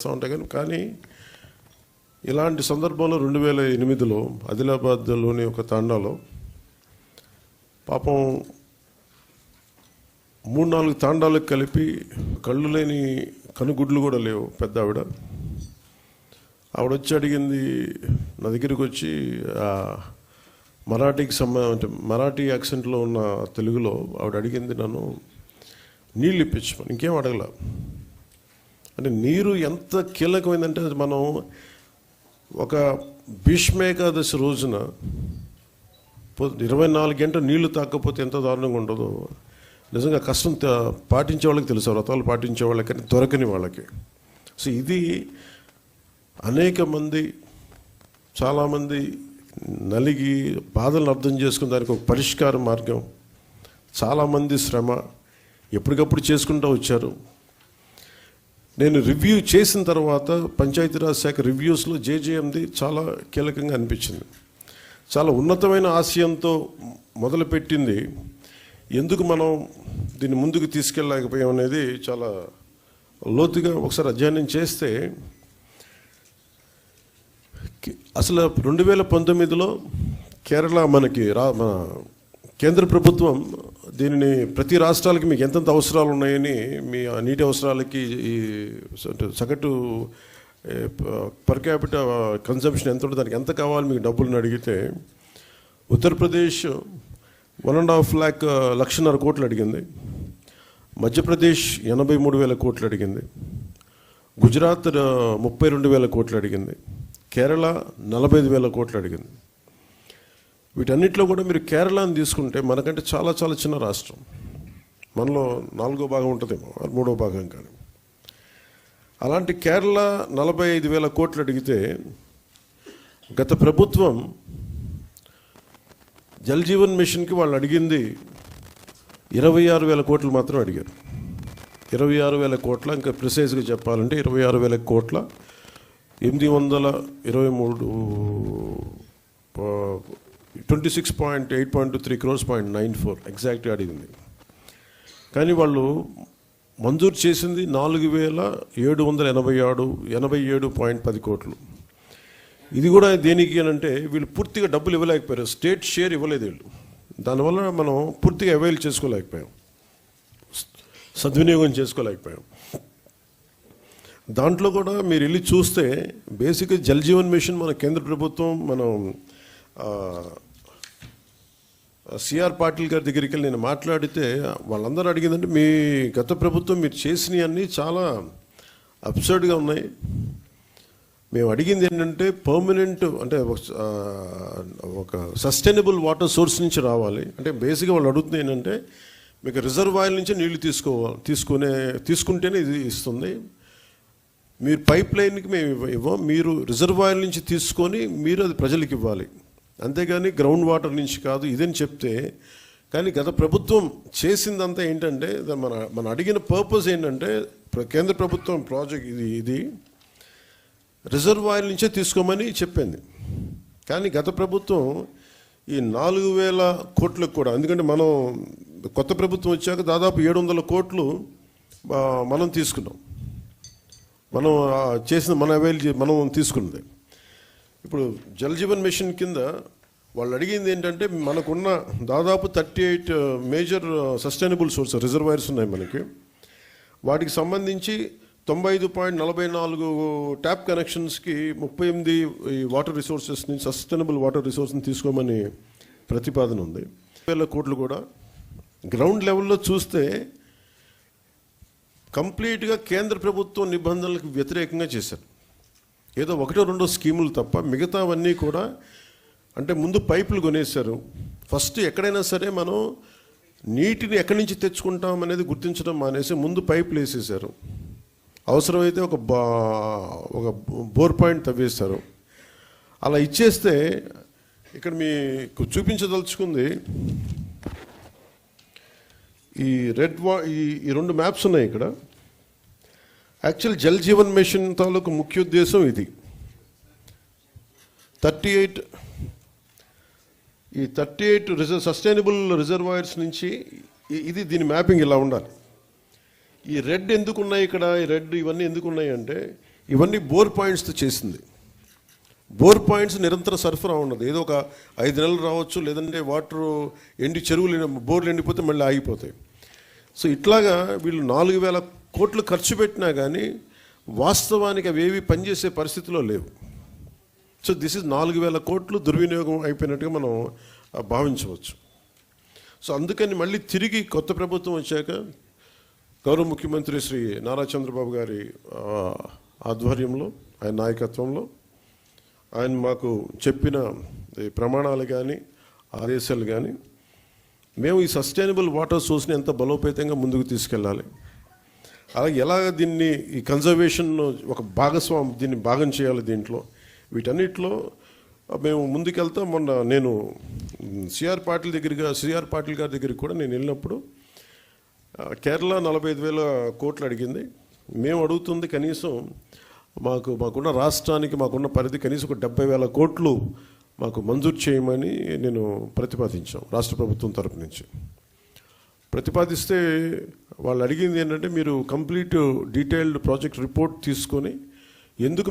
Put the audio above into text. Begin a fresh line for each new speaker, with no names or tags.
చేస్తూ ఉంటాయి కానీ కానీ ఇలాంటి సందర్భంలో రెండు వేల ఎనిమిదిలో ఆదిలాబాద్లోని ఒక తాండాలో పాపం మూడు నాలుగు తాండాలకు కలిపి కళ్ళు లేని కనుగుడ్లు కూడా లేవు పెద్ద ఆవిడ. ఆవిడ వచ్చి అడిగింది నా దగ్గరికి వచ్చి మరాఠీకి సంబంధం అంటే మరాఠీ యాక్సెంట్లో ఉన్న తెలుగులో ఆవిడ అడిగింది నన్ను నీళ్ళు ఇప్పించమని. ఇంకేం అడగల. అంటే నీరు ఎంత కీలకమైందంటే అది మనం ఒక భీష్మేకాదశి రోజున ఇరవై నాలుగు గంటలు నీళ్ళు తాకపోతే ఎంత దారుణంగా ఉండదో నిజంగా కష్టం పాటించే వాళ్ళకి తెలుసు వ్రతాలు పాటించే వాళ్ళకి కానీ దొరకని వాళ్ళకి. సో ఇది అనేక మంది చాలామంది నలిగి బాధలను అర్థం చేసుకుని దానికి ఒక పరిష్కార మార్గం చాలామంది శ్రమ ఎప్పటికప్పుడు చేసుకుంటూ వచ్చారు. నేను రివ్యూ చేసిన తర్వాత పంచాయతీరాజ్ శాఖ రివ్యూస్లో జేజేఎంది చాలా కీలకంగా అనిపించింది. చాలా ఉన్నతమైన ఆశయంతో మొదలుపెట్టింది. ఎందుకు మనం దీన్ని ముందుకు తీసుకెళ్ళలేకపోయాం అనేది చాలా లోతుగా ఒకసారి అధ్యయనం చేస్తే అసలు రెండు వేల పంతొమ్మిదిలో కేరళ మనకి రా మన కేంద్ర ప్రభుత్వం దీనిని ప్రతి రాష్ట్రాలకి మీకు ఎంతెంత అవసరాలు ఉన్నాయని మీ ఆ నీటి అవసరాలకి ఈ సగటు పర్ క్యాపిట కన్సంప్షన్ ఎంత ఉంటుంది దానికి ఎంత కావాలి మీకు డబ్బులను అడిగితే Uttar Pradesh one and half lakh లక్షన్నర కోట్లు అడిగింది. మధ్యప్రదేశ్ ఎనభై మూడు వేల కోట్లు అడిగింది. గుజరాత్ ముప్పై రెండు వేల కోట్లు అడిగింది. కేరళ నలభై ఐదు వేల కోట్లు అడిగింది. వీటన్నిటిలో కూడా మీరు కేరళని తీసుకుంటే మనకంటే చాలా చాలా చిన్న రాష్ట్రం. మనలో నాలుగో భాగం ఉంటుందేమో మూడో భాగం కానీ అలాంటి కేరళ నలభై ఐదు వేల కోట్లు అడిగితే గత ప్రభుత్వం జల్ జీవన్ మిషన్కి వాళ్ళు అడిగింది ఇరవై ఆరు వేల కోట్లు మాత్రం అడిగారు. ఇరవై ఆరు వేల కోట్ల ఇంకా ప్రిసైజ్గా చెప్పాలంటే ఇరవై ఆరు వేల కోట్ల ఎనిమిది వందల ఇరవై మూడు twenty six point eight point three crores point nine four ఎగ్జాక్ట్గా అడిగింది. కానీ వాళ్ళు మంజూరు చేసింది నాలుగు వేల ఏడు వందల ఎనభై ఆడు ఎనభై ఏడు పాయింట్ పది కోట్లు. ఇది కూడా దేనికి అని అంటే వీళ్ళు పూర్తిగా డబ్బులు ఇవ్వలేకపోయారు. స్టేట్ షేర్ ఇవ్వలేదు వీళ్ళు. దానివల్ల మనం పూర్తిగా అవైల్ చేసుకోలేకపోయాం. సద్వినియోగం చేసుకోలేకపోయాం. దాంట్లో కూడా మీరు వెళ్ళి చూస్తే బేసిక్గా జల్ జీవన్ మిషన్ మన కేంద్ర ప్రభుత్వం మనం సిఆర్ పాటిల్ గారి దగ్గరికి వెళ్ళి నేను మాట్లాడితే వాళ్ళందరూ అడిగిందంటే మీ గత ప్రభుత్వం మీరు చేసినవి అన్నీ చాలా అబ్సర్డ్గా ఉన్నాయి. మేము అడిగింది ఏంటంటే పర్మనెంట్ అంటే ఒక- ఒక సస్టైనబుల్ వాటర్ సోర్స్ నుంచి రావాలి. అంటే బేసిక్గా వాళ్ళు అడుగుతుంది ఏంటంటే మీకు రిజర్వాయర్ నుంచి నీళ్ళు తీసుకోవాలి తీసుకునే తీసుకుంటేనే ఇది ఇస్తుంది. మీరు పైప్ లైన్కి మేము ఇవ్వ- ఇవ్వం. మీరు రిజర్వాయర్ నుంచి తీసుకొని మీరు అది ప్రజలకు ఇవ్వాలి. అంతేగాని గ్రౌండ్ వాటర్ నుంచి కాదు ఇదని చెప్తే కానీ గత ప్రభుత్వం చేసిందంతా ఏంటంటే మన మన అడిగిన పర్పస్ ఏంటంటే ప్ర- కేంద్ర ప్రభుత్వం ప్రాజెక్ట్ ఇది ఇది రిజర్వాయర్ నుంచే తీసుకోమని చెప్పింది. కానీ గత ప్రభుత్వం ఈ నాలుగు వేల కోట్లకు కూడా ఎందుకంటే మనం కొత్త ప్రభుత్వం వచ్చాక దాదాపు ఏడు వందల కోట్లు మనం తీసుకున్నాం. మనం చేసిన మన అవైల్ మనం తీసుకున్నది. ఇప్పుడు జలజీవన్ మిషన్ కింద వాళ్ళు అడిగింది ఏంటంటే మనకున్న దాదాపు thirty eight uh, major uh, sustainable source reservoirs ఉన్నాయి మనకి. వాటికి సంబంధించి తొంభై ఐదు పాయింట్ నలభై నాలుగు ట్యాప్ కనెక్షన్స్కి ముప్పై ఎనిమిది ఈ వాటర్ రిసోర్సెస్ నుంచి సస్టైనబుల్ వాటర్ రిసోర్స్ని తీసుకోమని ప్రతిపాదన ఉంది. వేల కోట్లు కూడా. గ్రౌండ్ లెవెల్లో చూస్తే కంప్లీట్గా కేంద్ర ప్రభుత్వం నిబంధనలకు వ్యతిరేకంగా చేశారు. ఏదో ఒకటో రెండో స్కీములు తప్ప మిగతావన్నీ కూడా అంటే ముందు పైపులు కొనేశారు. ఫస్ట్ ఎక్కడైనా సరే మనం నీటిని ఎక్కడి నుంచి తెచ్చుకుంటాం అనేది గుర్తించడం మానేసి ముందు పైపులు వేసేసారు అవసరమైతే ఒక బా ఒక బోర్ పాయింట్ తవ్వేస్తారు అలా ఇచ్చేస్తే ఇక్కడ మీకు చూపించదలుచుకుంది ఈ రెడ్ వా ఈ ఈ రెండు మ్యాప్స్ ఉన్నాయి ఇక్కడ. యాక్చువల్ జల్ జీవన్ మిషన్ తాలూకు ముఖ్య ఉద్దేశం ఇది. థర్టీ ఎయిట్ ఈ thirty eight reserve sustainable reservoirs నుంచి ఇది దీని మ్యాపింగ్ ఇలా ఉండాలి. ఈ రెడ్ ఎందుకు ఉన్నాయి ఇక్కడ? ఈ రెడ్ ఇవన్నీ ఎందుకు ఉన్నాయి అంటే ఇవన్నీ బోర్ పాయింట్స్తో చేసింది. బోర్ పాయింట్స్ నిరంతర సరఫరా ఉండదు ఏదో ఒక ఐదు నెలలు రావచ్చు లేదంటే వాటర్ ఎండి చెరువులు బోర్లు ఎండిపోతే మళ్ళీ ఆగిపోతాయి. సో ఇట్లాగా వీళ్ళు నాలుగు వేల కోట్లు ఖర్చు పెట్టినా కానీ వాస్తవానికి అవి ఏవి పనిచేసే పరిస్థితిలో లేవు. సో దిస్ ఇస్ నాలుగు వేల కోట్లు దుర్వినియోగం అయిపోయినట్టుగా మనం భావించవచ్చు. సో అందుకని మళ్ళీ తిరిగి కొత్త ప్రభుత్వం వచ్చాక గౌరవ ముఖ్యమంత్రి శ్రీ నారా చంద్రబాబు గారి ఆధ్వర్యంలో ఆయన నాయకత్వంలో ఆయన మాకు చెప్పిన ఈ ప్రమాణాలు కానీ ఆదేశాలు కానీ మేము ఈ సస్టైనబుల్ వాటర్ సోర్స్ని ఎంత బలోపేతంగా ముందుకు తీసుకెళ్ళాలి? అలాగే ఎలా దీన్ని ఈ కన్జర్వేషన్ ఒక భాగస్వామి దీన్ని భాగం చేయాలి దీంట్లో? వీటన్నిటిలో మేము ముందుకెళ్తా. మొన్న నేను సిఆర్ పాటిల్ దగ్గరగా సిఆర్ పాటిల్ గారి దగ్గరికి కూడా నేను వెళ్ళినప్పుడు కేరళ నలభై ఐదు వేల కోట్లు అడిగింది. మేము అడుగుతుంది కనీసం మాకు మాకున్న రాష్ట్రానికి మాకున్న పరిధి కనీసం ఒక డెబ్బై వేల కోట్లు మాకు మంజూరు చేయమని నేను ప్రతిపాదించాం రాష్ట్ర ప్రభుత్వం తరపు నుంచి. ప్రతిపాదిస్తే వాళ్ళు అడిగింది ఏంటంటే మీరు కంప్లీట్ డీటెయిల్డ్ ప్రాజెక్ట్ రిపోర్ట్ తీసుకొని ఎందుకు